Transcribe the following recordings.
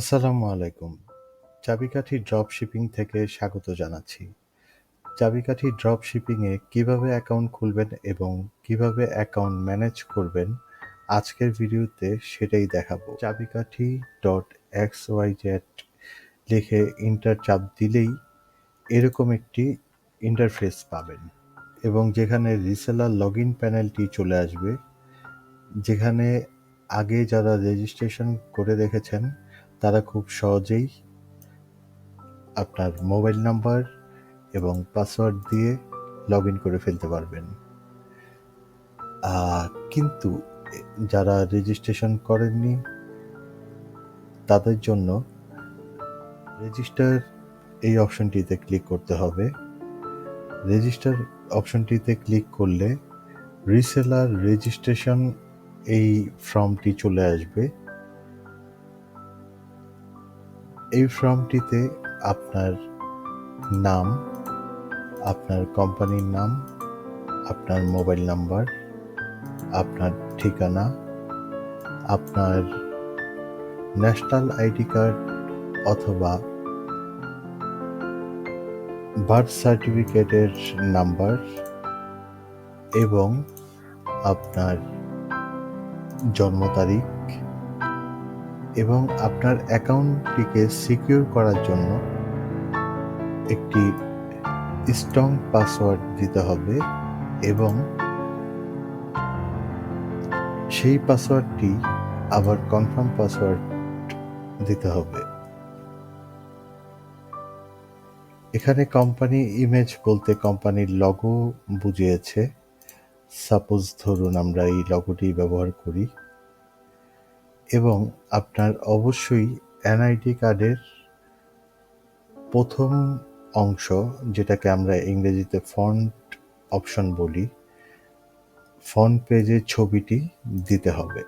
আসসালামু আলাইকুম। চাবিকাঠি ড্রপ শিপিং থেকে স্বাগত জানাচ্ছি। চাবিকাঠি ড্রপ শিপিংয়ে কীভাবে অ্যাকাউন্ট খুলবেন এবং কীভাবে অ্যাকাউন্ট ম্যানেজ করবেন, আজকের ভিডিওতে সেটাই দেখাবো। চাবিকাঠি ডট এক্স ওয়াই জেড লিখে ইন্টার চাপ দিলেই এরকম একটি ইন্টারফেস পাবেন এবং যেখানে রিসেলার লগ ইন প্যানেলটি চলে আসবে, যেখানে আগে যারা রেজিস্ট্রেশন করে রেখেছেন তারা খুব সহজেই আপনার মোবাইল নাম্বার এবং পাসওয়ার্ড দিয়ে লগ ইন করে ফেলতে পারবেন। কিন্তু যারা রেজিস্ট্রেশন করেননি, তাদের জন্য রেজিস্টার এই অপশনটিতে ক্লিক করতে হবে। রেজিস্টার অপশনটিতে ক্লিক করলে রিসেলার রেজিস্ট্রেশন এই ফর্মটি চলে আসবে। এই ফর্মটিতে আপনার নাম, আপনার কোম্পানির নাম, আপনার মোবাইল নাম্বার আপনার ঠিকানা, আপনার ন্যাশনাল আইডি কার্ড অথবা বার্থ সার্টিফিকেটের নাম্বার এবং আপনার জন্ম তারিখ এবং আপনার অ্যাকাউন্টটিকে সিকিউর করার জন্য একটি স্ট্রং পাসওয়ার্ড দিতে হবে এবং সেই পাসওয়ার্ডটি আবার কনফার্ম পাসওয়ার্ড দিতে হবে। এখানে কোম্পানি ইমেজ বলতে কোম্পানির লগো বুঝিয়েছে। সাপোজ ধরুন আমরা এই লগোটি ব্যবহার করি। এবং আপনার অবশ্যই এনআইডি কার্ডের প্রথম অংশ, যেটাকে আমরা ইংরেজিতে ফন্ট অপশন বলি ফন্ট পেজের ছবিটি দিতে হবে।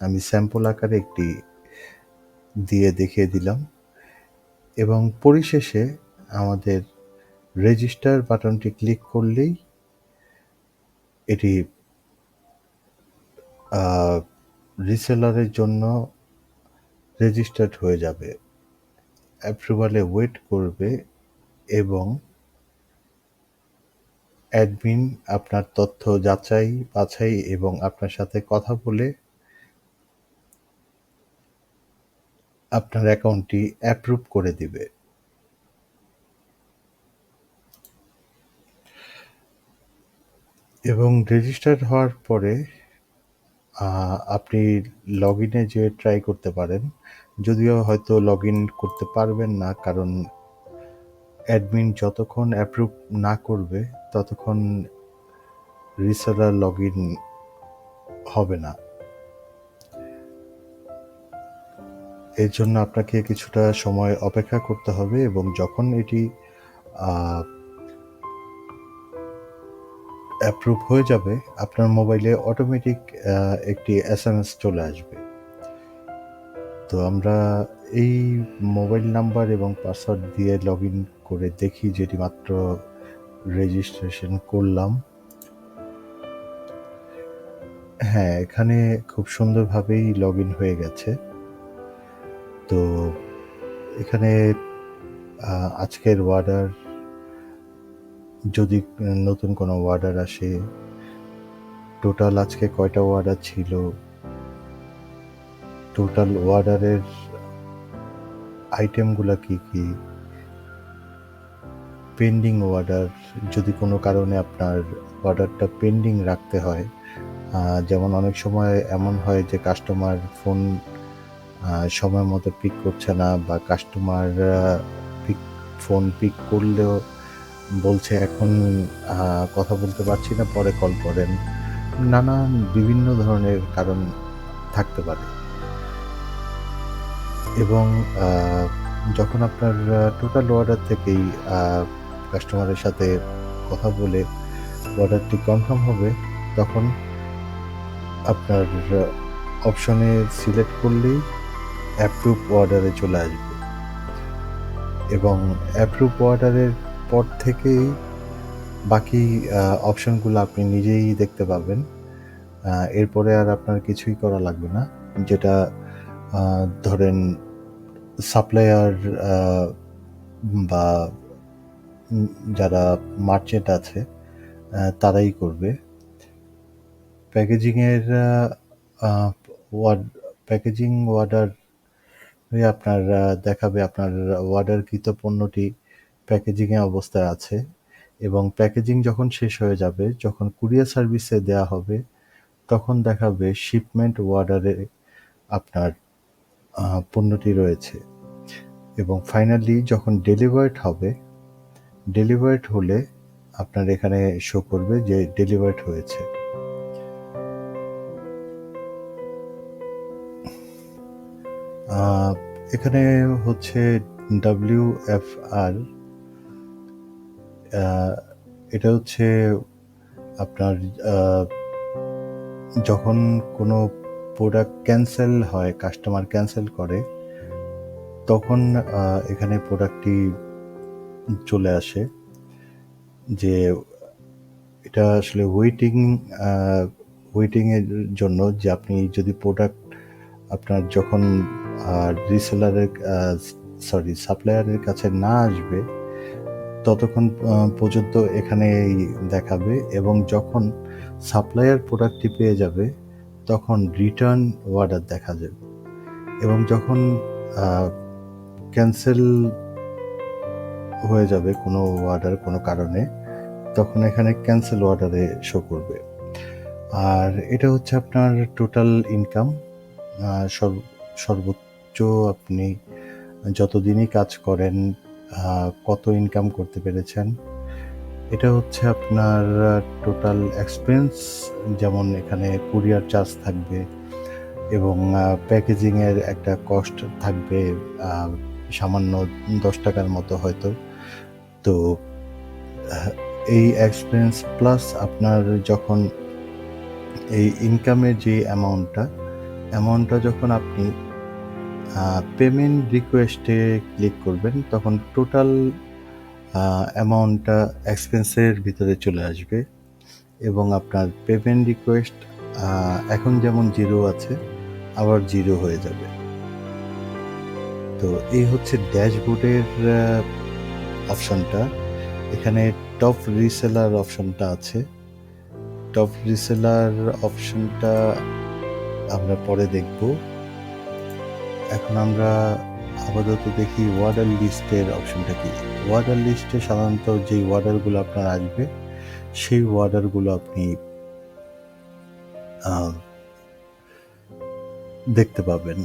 আমি স্যাম্পল আকারে একটি দিয়ে দেখিয়ে দিলাম এবং পরিশেষে আমাদের রেজিস্টার বাটনটি ক্লিক করলেই এটি রিসেলারের জন্য রেজিস্টার্ড হয়ে যাবে। অ্যাপ্রুভালে ওয়েট করবে এবং অ্যাডমিন আপনার তথ্য যাচাই, বাছাই এবং আপনার সাথে কথা বলে আপনার অ্যাকাউন্টটি অ্যাপ্রুভ করে দিবে। এবং রেজিস্টার্ড হওয়ার পরে আপনি লগ ইনে যে ট্রাই করতে পারেন, যদিও হয়তো লগ ইন করতে পারবেন না, কারণ অ্যাডমিন যতক্ষণ অ্যাপ্রুভ না করবে, ততক্ষণ রিসেলার লগ ইন হবে না। এর জন্য আপনাকে কিছুটা সময় অপেক্ষা করতে হবে এবং যখন এটি অ্যাপ্রুভ হয়ে যাবে, আপনার মোবাইলে অটোমেটিক একটি এস এম এস চলে আসবে। তো আমরা এই মোবাইল নাম্বার এবং পাসওয়ার্ড দিয়ে লগ ইন করে দেখি যেটি মাত্র রেজিস্ট্রেশন করলাম। হ্যাঁ এখানে খুব সুন্দরভাবেই লগ ইন হয়ে গেছে। তো এখানে আজকের ওয়ার্ডার যদি নতুন কোনো অর্ডার আসে টোটাল আজকে কয়টা অর্ডার ছিল? টোটাল অর্ডারের আইটেমগুলো কি কি? পেন্ডিং অর্ডার যদি কোনো কারণে আপনার অর্ডারটা পেন্ডিং রাখতে হয় যেমন অনেক সময় এমন হয় যে কাস্টমার ফোন সময় মতো পিক করছে না বা কাস্টমার পিক ফোন পিক করলেও বলছে, এখন কথা বলতে পারছি না, পরে কল করেন। নানান বিভিন্ন ধরনের কারণ থাকতে পারে। এবং যখন আপনার টোটাল অর্ডার থেকেই কাস্টমারের সাথে কথা বলে অর্ডারটি কনফার্ম হবে, তখন আপনার অপশনে সিলেক্ট করলেই অ্যাপ্রুভ অর্ডারে চলে আসবে। এবং অ্যাপ্রুভ অর্ডারের পর থেকেই বাকি অপশনগুলো আপনি নিজেই দেখতে পাবেন এরপরে আর আপনার কিছুই করা লাগবে না। যেটা ধরেন সাপ্লায়ার বা যারা মার্চেন্ট আছে তারাই করবে। প্যাকেজিংয়ের ওয়ার্ড প্যাকেজিং এ আপনার দেখাবে। আপনার অর্ডারকৃত পণ্যটি প্যাকেজিং এ অবস্থায় আছে এবং প্যাকেজিং যখন শেষ হয়ে যাবে, যখন কুরিয়ার সার্ভিসে দেয়া হবে, তখন দেখাবে শিপমেন্ট ওয়ার্ডারে আপনার পণ্যটি রয়েছে এবং ফাইনালি যখন ডেলিভার্ড হবে, ডেলিভার্ড হলে আপনার এখানে শো করবে যে ডেলিভার্ড হয়েছে। এখানে হচ্ছে WFR আ এটা হচ্ছে আপনার যখন কোনো প্রোডাক্ট ক্যান্সেল হয়, কাস্টমার ক্যান্সেল করে, তখন এখানে প্রোডাক্টটি চলে আসে। যে এটা আসলে ওয়েটিং ওয়েটিংয়ের জন্য যে আপনি যদি প্রোডাক্ট আপনার যখন রিসেলারের সরি সাপ্লায়ারের কাছে না আসবে, ততক্ষণ পর্যন্ত এখানেই দেখাবে এবং যখন সাপ্লায়ার প্রোডাক্টটি পেয়ে যাবে, তখন রিটার্ন অর্ডার দেখা যাবে এবং যখন ক্যান্সেল হয়ে যাবে কোনো অর্ডার কোনো কারণে, তখন এখানে ক্যান্সেল অর্ডারে শো করবে। আর এটা হচ্ছে আপনার টোটাল ইনকাম সর্বোচ্চ আপনি যতদিনই কাজ করেন কত ইনকাম করতে পেরেছেন। এটা হচ্ছে আপনার টোটাল এক্সপেন্স যেমন এখানে কুরিয়ার চার্জ থাকবে এবং প্যাকেজিংয়ের একটা কস্ট থাকবে সামান্য দশ টাকার মতো হয়তো। তো এই এক্সপেন্স প্লাস আপনার যখন এই ইনকামের যে অ্যামাউন্টটা, অ্যামাউন্টটা যখন আপনি পেমেন্ট রিকোয়েস্টে ক্লিক করবেন, তখন টোটাল অ্যামাউন্টটা এক্সপেন্সের ভিতরে চলে আসবে এবং আপনার পেমেন্ট রিকোয়েস্ট এখন যেমন জিরো আছে, আবার জিরো হয়ে যাবে। তো এই হচ্ছে ড্যাশবোর্ডের অপশনটা। এখানে টপ রিসেলার অপশনটা আছে। টপ রিসেলার অপশনটা আমরা পরে দেখব। এখন আমরা আপাতত দেখি ওয়ার্ডার লিস্টের অপশনটা কি? অর্ডার লিস্টে সাধারণত যেই ওয়ার্ডারগুলো আপনার আসবে, সেই ওয়ার্ডারগুলো আপনি দেখতে পাবেন।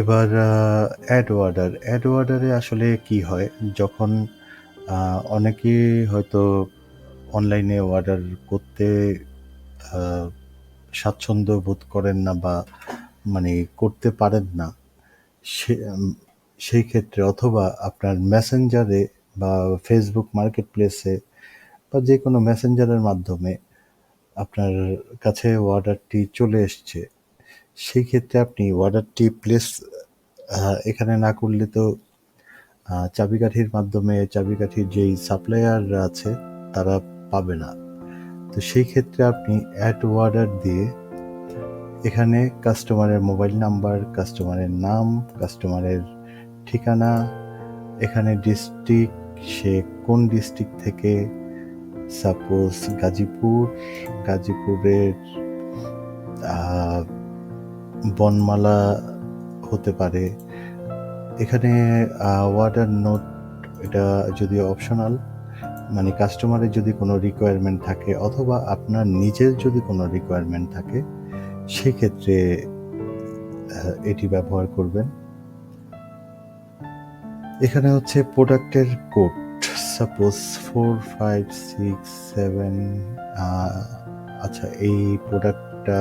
এবার অ্যাড অর্ডার। এড অর্ডারে আসলে কি হয়? যখন আ অনেকেই হয়তো অনলাইনে অর্ডার করতে স্বাচ্ছন্দ্য বোধ করেন না বা মানে করতে পারেন না। সে সেই ক্ষেত্রে অথবা আপনার মেসেঞ্জারে বা Facebook মার্কেটপ্লেসে বা যে কোনো মেসেঞ্জারের মাধ্যমে আপনার কাছে অর্ডারটি চলে এসছে। সেই ক্ষেত্রে আপনি অর্ডারটি প্লেস এখানে না করলে তো চাবিকাঠির মাধ্যমে চাবিকাঠির যেই সাপ্লায়ার আছে, তারা পাবে না। তো সেই ক্ষেত্রে আপনি অ্যাড অর্ডার দিয়ে এখানে কাস্টমারের মোবাইল নাম্বার, কাস্টমারের নাম, কাস্টমারের ঠিকানা, এখানে ডিস্ট্রিক্ট, সে কোন ডিস্ট্রিক্ট থেকে সাপোজ গাজীপুর, গাজীপুরের বনমালা হতে পারে। এখানে ওয়াটার নোট এটা যদি অপশনাল। মানে কাস্টমারের যদি কোনো রিকোয়ারমেন্ট থাকে অথবা আপনার নিজের যদি কোনো রিকোয়ারমেন্ট থাকে, সেক্ষেত্রে এটি ব্যবহার করবেন। এখানে হচ্ছে প্রোডাক্টের code. Suppose four five six seven আচ্ছা এই প্রোডাক্টটা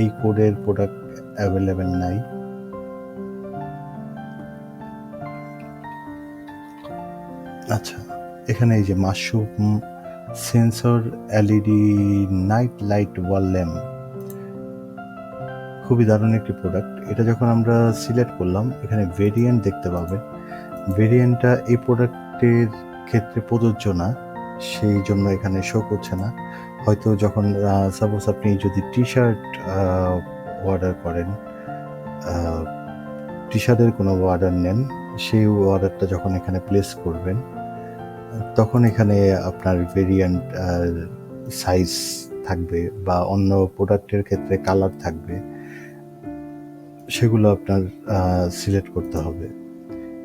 এই কোডের প্রোডাক্ট অ্যাভেলেবেল নাই। আচ্ছা, এখানে এই যে mushroom sensor LED night light wall lamp. খুবই দারুণ একটি প্রোডাক্ট। এটা যখন আমরা সিলেক্ট করলাম, এখানে ভেরিয়েন্ট দেখতে পাবেন। ভেরিয়েন্টটা এই প্রোডাক্টের ক্ষেত্রে প্রযোজ্য না। সেই জন্য এখানে শো করছে না। হয়তো যখন সাপোজ আপনি যদি টি-শার্ট অর্ডার করেন টি শার্টের কোনো অর্ডার নেন সেই অর্ডারটা যখন এখানে প্লেস করবেন তখন এখানে আপনার ভেরিয়েন্ট সাইজ থাকবে বা অন্য প্রোডাক্টের ক্ষেত্রে কালার থাকবে সেগুলো আপনার সিলেক্ট করতে হবে।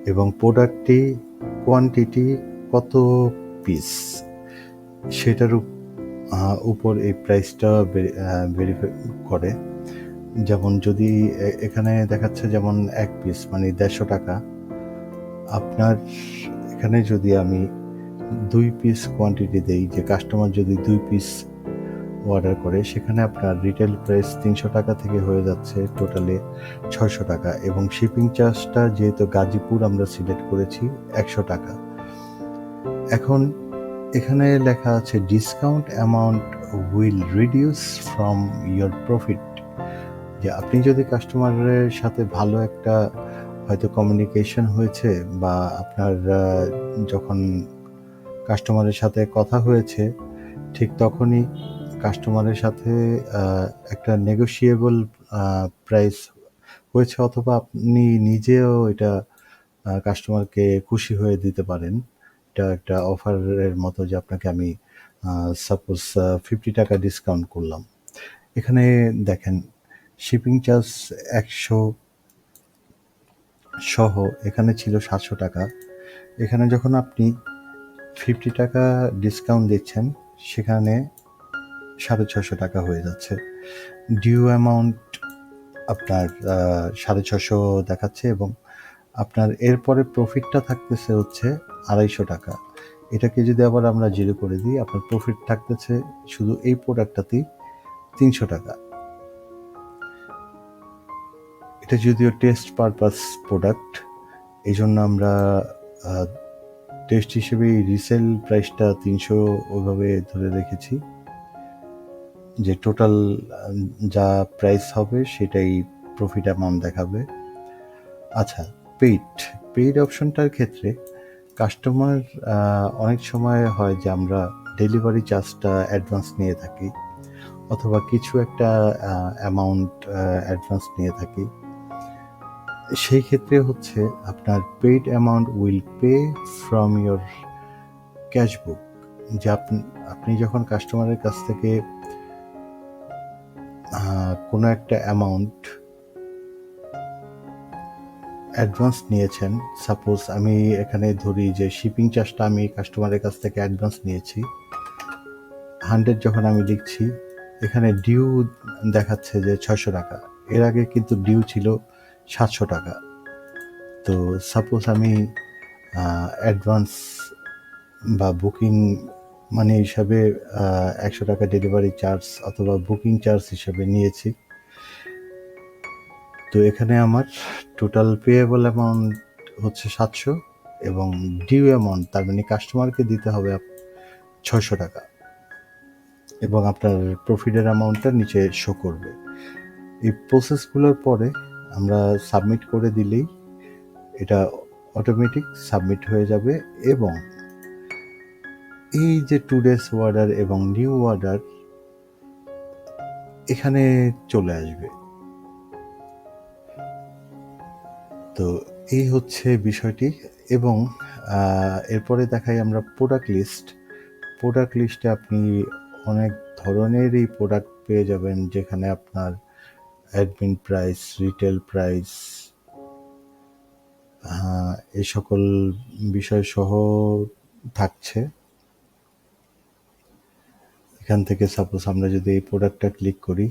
এবং প্রোডাক্টটি কোয়ান্টিটি কত পিস সেটার উপ- উপর এই প্রাইসটা ভেরিফাই করে। যেমন যদি এখানে দেখাচ্ছে যেমন এক পিস মানে দেড়শো টাকা। আপনার এখানে যদি আমি দুই পিস কোয়ান্টিটি দেই, যে কাস্টমার যদি দুই পিস অর্ডার করে, সেখানে আপনার রিটেল প্রাইস তিনশো টাকা থেকে হয়ে যাচ্ছে টোটালে ছয়শো টাকা এবং শিপিং চার্জটা যেহেতু গাজীপুর আমরা সিলেক্ট করেছি একশো টাকা। এখন এখানে লেখা আছে discount amount will reduce from your profit যে আপনি যদি কাস্টমারের সাথে ভালো একটা হয়তো কমিউনিকেশন হয়েছে বা আপনার যখন কাস্টমারের সাথে কথা হয়েছে, ঠিক তখনই কাস্টমারের সাথে একটা নেগোশিয়েবল প্রাইস হয়েছে অথবা আপনি নিজেও এটা কাস্টমারকে খুশি হয়ে দিতে পারেন। এটা একটা অফারের মতো যে আপনাকে আমি সাপোজ ফিফটি টাকা ডিসকাউন্ট করলাম। এখানে দেখেন শিপিং চার্জ একশো সহ, এখানে ছিল সাতশো টাকা। এখানে যখন আপনি ফিফটি টাকা ডিসকাউন্ট দিচ্ছেন, সেখানে সাড়ে ছশো টাকা হয়ে যাচ্ছে। ডিউ অ্যামাউন্ট আপনার সাড়ে ছশো দেখাচ্ছে এবং আপনার এরপরে প্রফিটটা থাকতেছে হচ্ছে আড়াইশো টাকা। এটাকে যদি আবার আমরা জিরো করে দিই, আপনার প্রফিট থাকতেছে শুধু এই প্রোডাক্টটাতেই তিনশো টাকা। এটা যদিও টেস্ট পারপাস প্রোডাক্ট এই জন্য আমরা টেস্ট হিসেবে রিসেল প্রাইসটা তিনশো ওইভাবে ধরে রেখেছি। যে টোটাল যা প্রাইস হবে সেটাই প্রফিট অ্যামাউন্ট দেখাবে। আচ্ছা পেইড পেইড অপশনটার ক্ষেত্রে কাস্টমার অনেক সময় হয় যে আমরা ডেলিভারি চার্জটা অ্যাডভান্স নিয়ে থাকি অথবা কিছু একটা অ্যামাউন্ট অ্যাডভান্স নিয়ে থাকি। সেই ক্ষেত্রে হচ্ছে আপনার paid amount will pay from your cashbook যে আপনি যখন কাস্টমারের কাছ থেকে কোনো একটা অ্যামাউন্ট অ্যাডভান্স নিয়েছেন। সাপোজ আমি এখানে ধরি যে শিপিং চার্জটা আমি কাস্টমারের কাছ থেকে অ্যাডভান্স নিয়েছি। হান্ড্রেড যখন আমি লিখছি, এখানে ডিউ দেখাচ্ছে যে ছয়শো টাকা। এর আগে কিন্তু ডিউ ছিল সাতশো টাকা। তো সাপোজ আমি অ্যাডভান্স বা বুকিং মানে হিসাবে একশো টাকা ডেলিভারি চার্জ অথবা বুকিং চার্জ হিসাবে নিয়েছি। তো এখানে আমার টোটাল পেয়েবল অ্যামাউন্ট হচ্ছে সাতশো এবং ডিউ অ্যামাউন্ট তার মানে কাস্টমারকে দিতে হবে ছয়শো টাকা। এবং আপনার প্রফিটের অ্যামাউন্টটা নিচে শো করবে। এই প্রসেসগুলোর পরে আমরা সাবমিট করে দিলেই এটা অটোমেটিক সাবমিট হয়ে যাবে এবং এই যে টু ডেজ অর্ডার এবং নিউ অর্ডার এখানে চলে আসবে। তো এই হচ্ছে বিষয়টি এবং এরপরে দেখাই আমরা প্রোডাক্ট লিস্ট প্রোডাক্ট লিস্টে আপনি অনেক ধরনেরই প্রোডাক্ট পেয়ে যাবেন যেখানে আপনার অ্যাডমিন প্রাইস রিটেল প্রাইস এই সকল বিষয় সহ থাকছে। এখান থেকে সাপোজ আমরা যদি এই প্রোডাক্টটা ক্লিক করি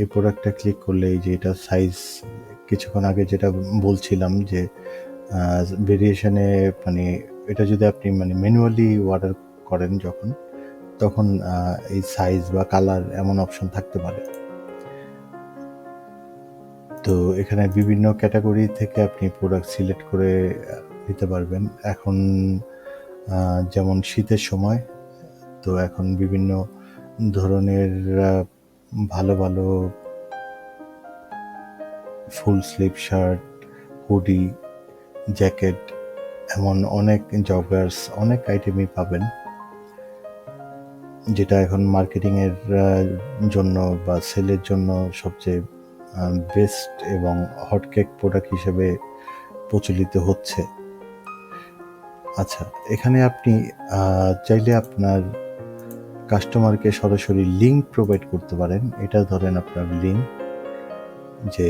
এই প্রোডাক্টটা ক্লিক করলে এই যে এটা সাইজ কিছুক্ষণ আগে যেটা বলছিলাম যে ভেরিয়েশনে মানে এটা যদি আপনি মানে ম্যানুয়ালি অর্ডার করেন যখন, তখন এই সাইজ বা কালার এমন অপশন থাকতে পারে। তো এখানে বিভিন্ন ক্যাটাগরি থেকে আপনি প্রোডাক্ট সিলেক্ট করে নিতে পারবেন। এখন যেমন শীতের সময় তো এখন বিভিন্ন ধরনের ভালো ভালো full sleeve shirt, hoodie, jacket, এমন অনেক জগার্স অনেক আইটেমই পাবেন। যেটা এখন মার্কেটিংয়ের জন্য বা সেলের জন্য সবচেয়ে বেস্ট এবং হটকেক প্রোডাক্ট হিসেবে প্রচলিত হচ্ছে। আচ্ছা এখানে আপনি চাইলে আপনার কাস্টমারকে সরাসরি লিঙ্ক প্রোভাইড করতে পারেন। এটা ধরেন আপনার লিঙ্ক যে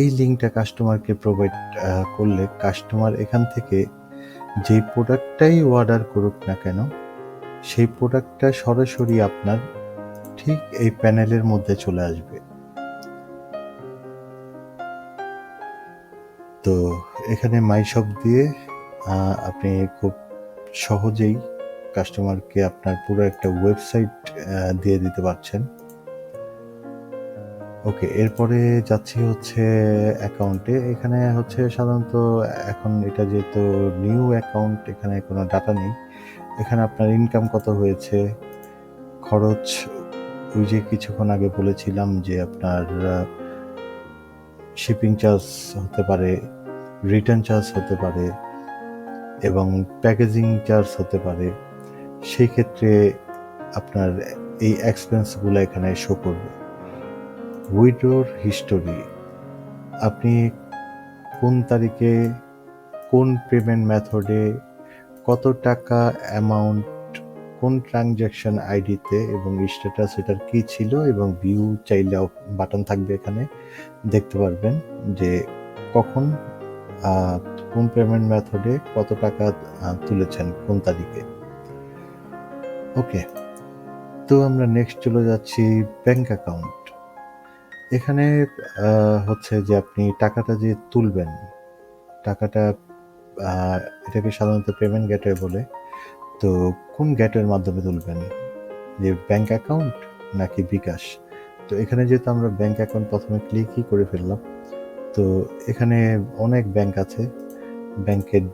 এই লিঙ্কটা কাস্টমারকে প্রোভাইড করলে কাস্টমার এখান থেকে যেই প্রোডাক্টটাই অর্ডার করুক না কেন, সেই প্রোডাক্টটা সরাসরি আপনার ঠিক এই প্যানেলের মধ্যে চলে আসবে। তো এখানে মাই শপ দিয়ে আপনি খুব সহজেই কাস্টমারকে আপনার পুরো একটা ওয়েবসাইট দিয়ে দিতে পারছেন। ওকে, এরপরে যাচ্ছি হচ্ছে অ্যাকাউন্টে। এখানে হচ্ছে সাধারণত এখন এটা যেহেতু নিউ অ্যাকাউন্ট, এখানে কোনো ডাটা নেই। এখানে আপনার ইনকাম কত হয়েছে, খরচ, ওই যে কিছুক্ষণ আগে বলেছিলাম যে আপনার শিপিং চার্জ হতে পারে রিটার্ন চার্জ হতে পারে এবং প্যাকেজিং চার্জ হতে পারে। সেই ক্ষেত্রে আপনার এই এক্সপেন্সগুলো এখানে শো করবে। উইড্রোর হিস্টোরি আপনি কোন তারিখে কোন পেমেন্ট মেথডে কত টাকা অ্যামাউন্ট কোন ট্রানজ্যাকশন আইডিতে এবং স্ট্যাটাস এটার কী ছিল এবং ভিউ চাইলে বাটন থাকবে এখানে, দেখতে পারবেন যে কখন কোন পেমেন্ট মেথডে কত টাকা তুলেছেন, কোন তারিখে। ওকে। তো আমরা নেক্সট চলে যাচ্ছি ব্যাংক অ্যাকাউন্ট এখানে হচ্ছে যে আপনি টাকাটা যে তুলবেন, টাকাটা এটাকে সাধারণত পেমেন্ট গেটওয়ে বলে। তো কোন গেটের মাধ্যমে তুলবেন? যে ব্যাংক অ্যাকাউন্ট নাকি বিকাশ? তো এখানে যেহেতু আমরা ব্যাংক অ্যাকাউন্ট প্রথমে ক্লিকই করে ফেললাম, তো এখানে অনেক ব্যাংক আছে। ব্যাংকের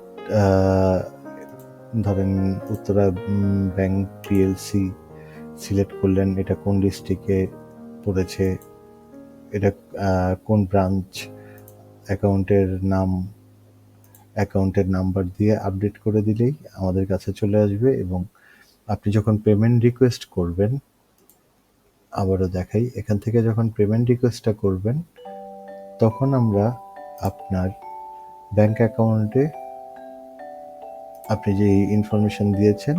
ধরেন উত্তরা ব্যাংক পিএলসি সিলেক্ট করলেন, এটা কোন ডিস্ট্রিক্টে পড়েছে, এটা কোন ব্রাঞ্চ অ্যাকাউন্টের নাম অ্যাকাউন্টের নাম্বার দিয়ে আপডেট করে দিলেই আমাদের কাছে চলে আসবে এবং আপনি যখন পেমেন্ট রিকোয়েস্ট করবেন, আবারও দেখাই, এখান থেকে যখন পেমেন্ট রিকোয়েস্টটা করবেন, তখন আমরা আপনার ব্যাংক অ্যাকাউন্টে আপনি যে ইনফরমেশন দিয়েছেন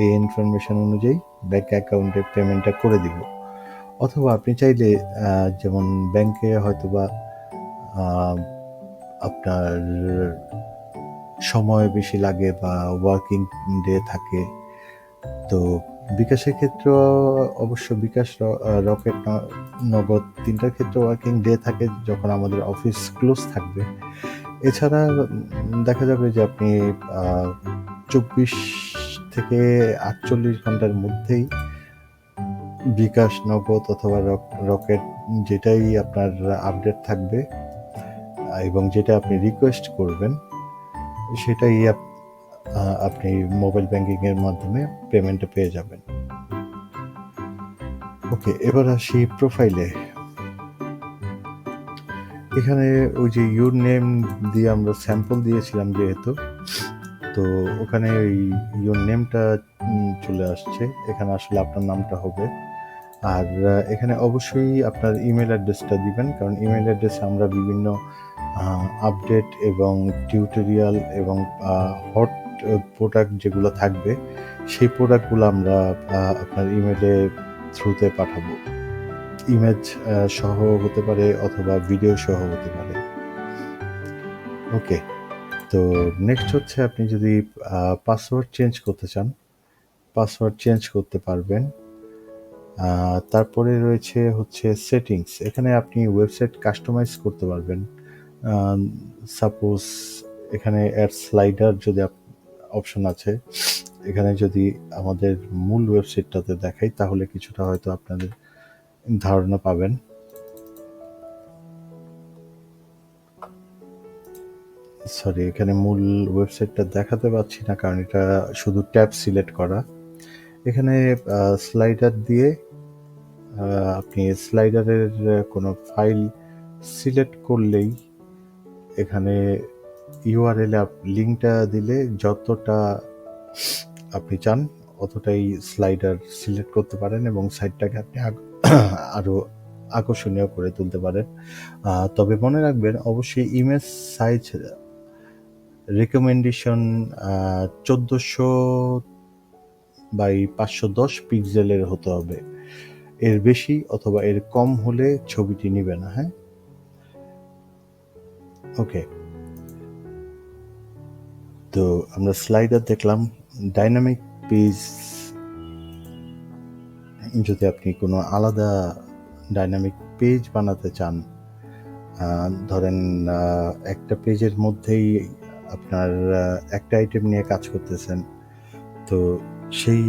এই ইনফরমেশন অনুযায়ী ব্যাঙ্ক অ্যাকাউন্টে পেমেন্টটা করে দিব। অথবা আপনি চাইলে যেমন ব্যাংকে হয়তো বা আপনার সময় বেশি লাগে বা ওয়ার্কিং ডে থাকে, তো বিকাশের ক্ষেত্রে অবশ্য বিকাশ রকেট নগদ তিনটার ক্ষেত্রে ওয়ার্কিং ডে থাকে যখন আমাদের অফিস ক্লোজ থাকবে। এছাড়া দেখা যাবে যে আপনি চব্বিশ থেকে আটচল্লিশ ঘণ্টার মধ্যেই বিকাশ নগদ অথবা রক- রকেট যেটাই আপনার আপডেট থাকবে, এবং যেটা আপনি রিকোয়েস্ট করবেন, সেটাই আপ- আপনি মোবাইল ব্যাংকিং এর মাধ্যমে পেমেন্টটা পেয়ে যাবেন। ওকে, এবার আসি প্রোফাইলে। এখানে ওই যে ইউর নেম দিয়ে আমরা স্যাম্পল দিয়েছিলাম যেহেতু, তো ওখানে ওই ইউর নেমটা চলে আসছে। এখানে আসলে আপনার নামটা হবে। আর এখানে অবশ্যই আপনার ইমেল অ্যাড্রেসটা দিবেন, কারণ ইমেল অ্যাড্রেসে আমরা বিভিন্ন আপডেট এবং টিউটোরিয়াল এবং হট প্রোডাক্ট যেগুলো থাকবে, সেই প্রোডাক্টগুলো আমরা আপনার ইমেলের থ্রুতে পাঠাবো। ইমেজ সহ হতে পারে অথবা ভিডিও সহ হতে পারে। ওকে তো নেক্সট হচ্ছে আপনি যদি পাসওয়ার্ড চেঞ্জ করতে চান পাসওয়ার্ড চেঞ্জ করতে পারবেন। তারপরে রয়েছে হচ্ছে সেটিংস এখানে আপনি ওয়েবসাইট কাস্টমাইজ করতে পারবেন। সাপোজ এখানে অ্যাড স্লাইডার যদি অপশন আছে, এখানে যদি আমাদের মূল ওয়েবসাইটটাতে দেখাই, তাহলে কিছুটা হয়তো আপনাদের ধারণা পাবেন। সরি এখানে মূল ওয়েবসাইটটা দেখাতে পাচ্ছি না কারণ এটা শুধু ট্যাব সিলেক্ট করা। এখানে স্লাইডার দিয়ে আপনি স্লাইডারের কোনো ফাইল সিলেক্ট করলেই এখানে ইউআরএল লিঙ্কটা দিলে যতটা আপনি চান, অতটাই স্লাইডার সিলেক্ট করতে পারেন এবং সাইটটাকে আপনি আগ- আরও আকর্ষণীয় করে তুলতে পারেন। তবে মনে রাখবেন, অবশ্যই ইমেজ সাইজ রেকমেন্ডেশন চোদ্দোশো বাই পাঁচশো দশ পিক্সেলের হতে হবে। এর বেশি অথবা এর কম হলে ছবিটি নিবে না হ্যাঁ? ওকে তো আমরা স্লাইডার দেখলাম ডাইনামিক পেজ যদি আপনি কোনো আলাদা ডাইনামিক পেজ বানাতে চান ধরেন একটা পেজের মধ্যেই আপনার একটা আইটেম নিয়ে কাজ করতেছেন, তো সেই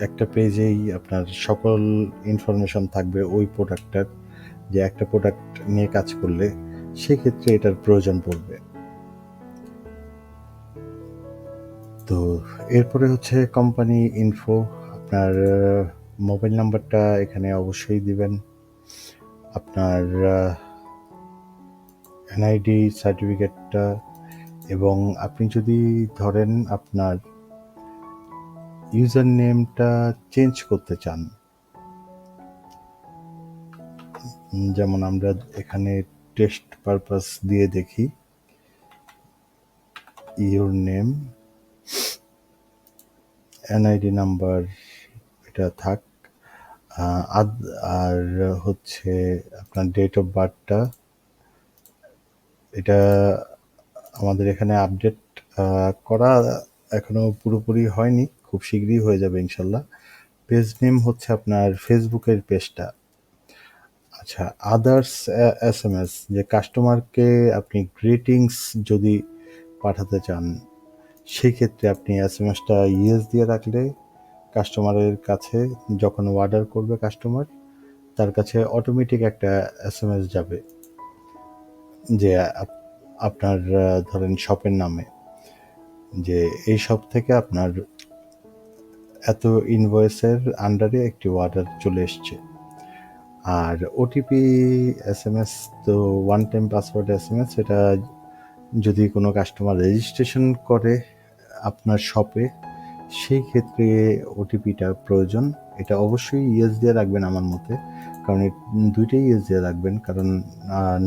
একটা পেজেই আপনার সকল ইনফরমেশন থাকবে ওই প্রোডাক্টটার যে একটা প্রোডাক্ট নিয়ে কাজ করলে সেক্ষেত্রে এটার প্রয়োজন পড়বে। তো এরপরে হচ্ছে কোম্পানি ইনফো আপনার মোবাইল নাম্বারটা এখানে অবশ্যই দিবেন। আপনার এনআইডি সার্টিফিকেটটা এবং আপনি যদি ধরেন আপনার ইউজার নেমটা চেঞ্জ করতে চান, যেমন আমরা এখানে টেস্ট পারপাস দিয়ে দেখি, ইউর নেম এনআইডি নাম্বার এটা থাক। আর হচ্ছে আপনার ডেট অফ বার্থটা এটা আমাদের এখানে আপডেট করা এখনও পুরোপুরি হয়নি, খুব শীঘ্রই হয়ে যাবে ইনশাল্লাহ। পেজ নেম হচ্ছে আপনার ফেসবুকের পেজটা আচ্ছা আদার্স এস এম এস যে কাস্টমারকে আপনি গ্রিটিংস যদি পাঠাতে চান, সেই ক্ষেত্রে আপনি এস এম এসটা ইয়েস দিয়ে রাখলে কাস্টমারের কাছে যখন অর্ডার করবে কাস্টমার তার কাছে অটোমেটিক একটা এস এম এস যাবে যে আপ- আপনার ধরেন শপের নামে যে এই শপ থেকে আপনার এত ইনভয়েসের আন্ডারে একটি অর্ডার চলে এসছে। আর ওটিপি এস এম এস তো one time password S M S এটা যদি কোনো কাস্টমার রেজিস্ট্রেশন করে আপনার শপে সেই ক্ষেত্রে ওটিপিটা প্রয়োজন। এটা অবশ্যই ইয়েস দিয়ে রাখবেন আমার মতে, কারণ দুইটাই ইয়েস দিয়ে রাখবেন। কারণ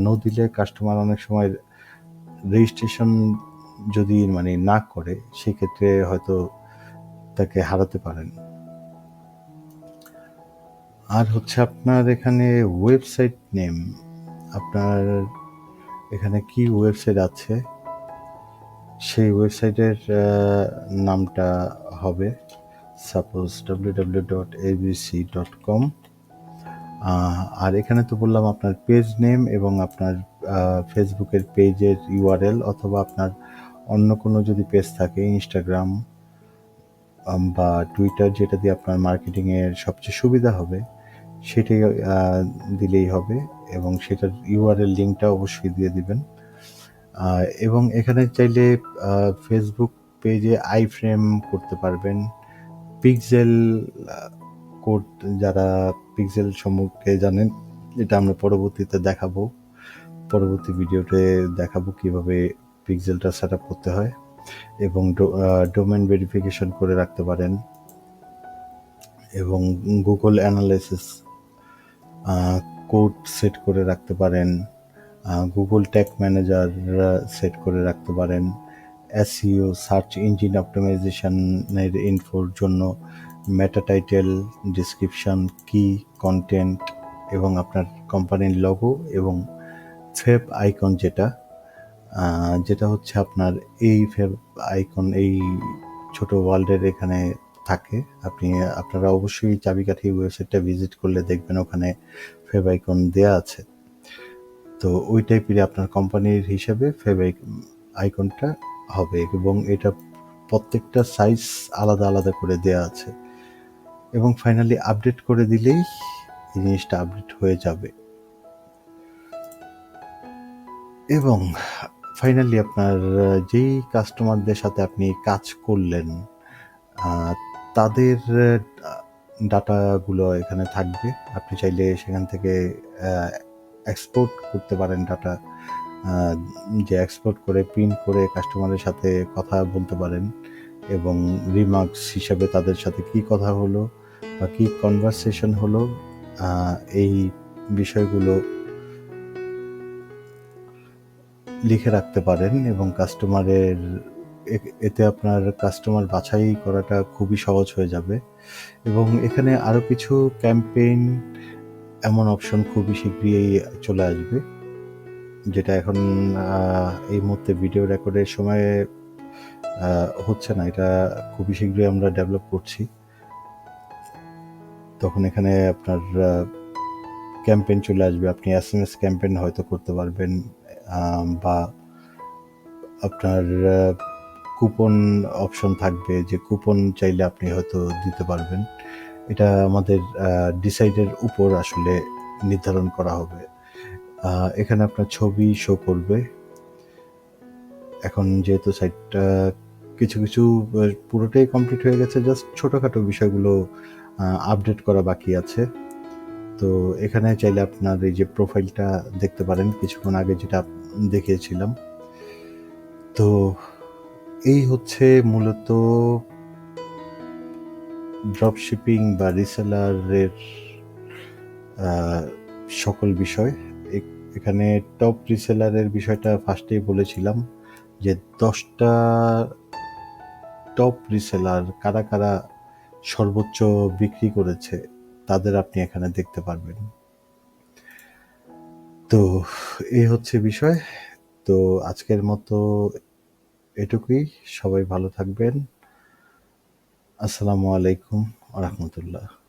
নো দিলে কাস্টমার অনেক সময় রেজিস্ট্রেশন যদি মানে না করে, সেক্ষেত্রে হয়তো তাকে হারাতে পারেন। আর হচ্ছে আপনার এখানে ওয়েবসাইট নেম আপনার এখানে কি ওয়েবসাইট আছে? সেই ওয়েবসাইটের নামটা হবে। Suppose W W dot ABC dot com আর এখানে তো বললাম আপনার পেজ নেম এবং আপনার ফেসবুকের পেজের ইউআরএল অথবা আপনার অন্য কোনো যদি পেজ থাকে ইনস্টাগ্রাম বা টুইটার যেটা দিয়ে আপনার মার্কেটিংয়ের সবচেয়ে সুবিধা হবে, সেটাই দিলেই হবে এবং সেটার ইউআরএল লিঙ্কটা অবশ্যই দিয়ে দিবেন। এবং এখানে চাইলে ফেসবুক পেজে আই ফ্রেম করতে পারবেন। পিক্সেল কোড যারা পিক্সেল সম্পর্কে জানেন, এটা আমরা পরবর্তীতে দেখাবো। পরবর্তী ভিডিওতে দেখাবো কীভাবে পিক্সেলটা সেট করতে হয় এবং ডোমেন ভেরিফিকেশন করে রাখতে পারেন এবং গুগল অ্যানালাইসিস কোড সেট করে রাখতে পারেন গুগল ট্যাগ ম্যানেজার সেট করে রাখতে পারেন। এসইও সার্চ ইঞ্জিন অপটিমাইজেশনের ইনফোর জন্য মেটা টাইটেল ডিসক্রিপশন কি কন্টেন্ট এবং আপনার কোম্পানির লগো এবং ফেব আইকন যেটা যেটা হচ্ছে আপনার এই ফেব আইকন এই ছোট ওয়ার্ল্ডের এখানে থাকে। আপনি, আপনারা অবশ্যই চাবিকাঠি ওয়েবসাইটটা ভিজিট করলে দেখবেন ওখানে ফেব আইকন দেয়া আছে। তো ওই টাইপের আপনার কোম্পানির হিসাবে ফেব আইকনটা হবে এবং এটা প্রত্যেকটা সাইজ আলাদা আলাদা করে দেয়া আছে। এবং ফাইনালি আপডেট করে দিলেই এই জিনিসটা আপডেট হয়ে যাবে। এবং ফাইনালি আপনার, যেই কাস্টমারদের সাথে আপনি কাজ করলেন তাদের ডাটাগুলো এখানে থাকবে। আপনি চাইলে সেখান থেকে এক্সপোর্ট করতে পারেন ডাটা যে এক্সপোর্ট করে প্রিন্ট করে কাস্টমারের সাথে কথা বলতে পারেন এবং রিমার্কস হিসাবে তাদের সাথে কি কথা হলো বা কি কনভারসেশন হলো এই বিষয়গুলো লিখে রাখতে পারেন এবং কাস্টমারের এতে আপনার কাস্টমার বাছাই করাটা খুবই সহজ হয়ে যাবে এবং এখানে আরও কিছু ক্যাম্পেইন এমন অপশন খুবই শীঘ্রই চলে আসবে। যেটা এখন এই মুহূর্তে ভিডিও রেকর্ডের সময় হচ্ছে না, এটা খুবই শীঘ্রই আমরা ডেভেলপ করছি। তখন এখানে আপনার ক্যাম্পেইন চলে আসবে। আপনি এস এম এস ক্যাম্পেইন হয়তো করতে পারবেন বা আপনার কুপন অপশন থাকবে, যে কুপন চাইলে আপনি হয়তো দিতে পারবেন। এটা আমাদের ডিসাইডের উপর আসলে নির্ধারণ করা হবে। এখানে আপনার ছবি শো করবে। এখন যেহেতু সাইটটা কিছু কিছু পুরোটাই কমপ্লিট হয়ে গেছে জাস্ট ছোটোখাটো বিষয়গুলো আপডেট করা বাকি আছে। তো এখানে চাইলে আপনার এই যে প্রোফাইলটা দেখতে পারেন, কিছুক্ষণ আগে যেটা দেখিয়েছিলাম। তো এই হচ্ছে মূলত ড্রপ শিপিং বা রিসেলারের সকল বিষয়। এখানে টপ রিসেলারের বিষয়টা ফার্স্টেই বলেছিলাম যে দশটা টপ রিসেলার কারা কারা সর্বোচ্চ বিক্রি করেছে তাদের আপনি এখানে দেখতে পারবেন। তো এই হচ্ছে বিষয়। তো আজকের মতো এটুকুই। সবাই ভালো থাকবেন। আসসালামু আলাইকুম রহমতুল্লাহ।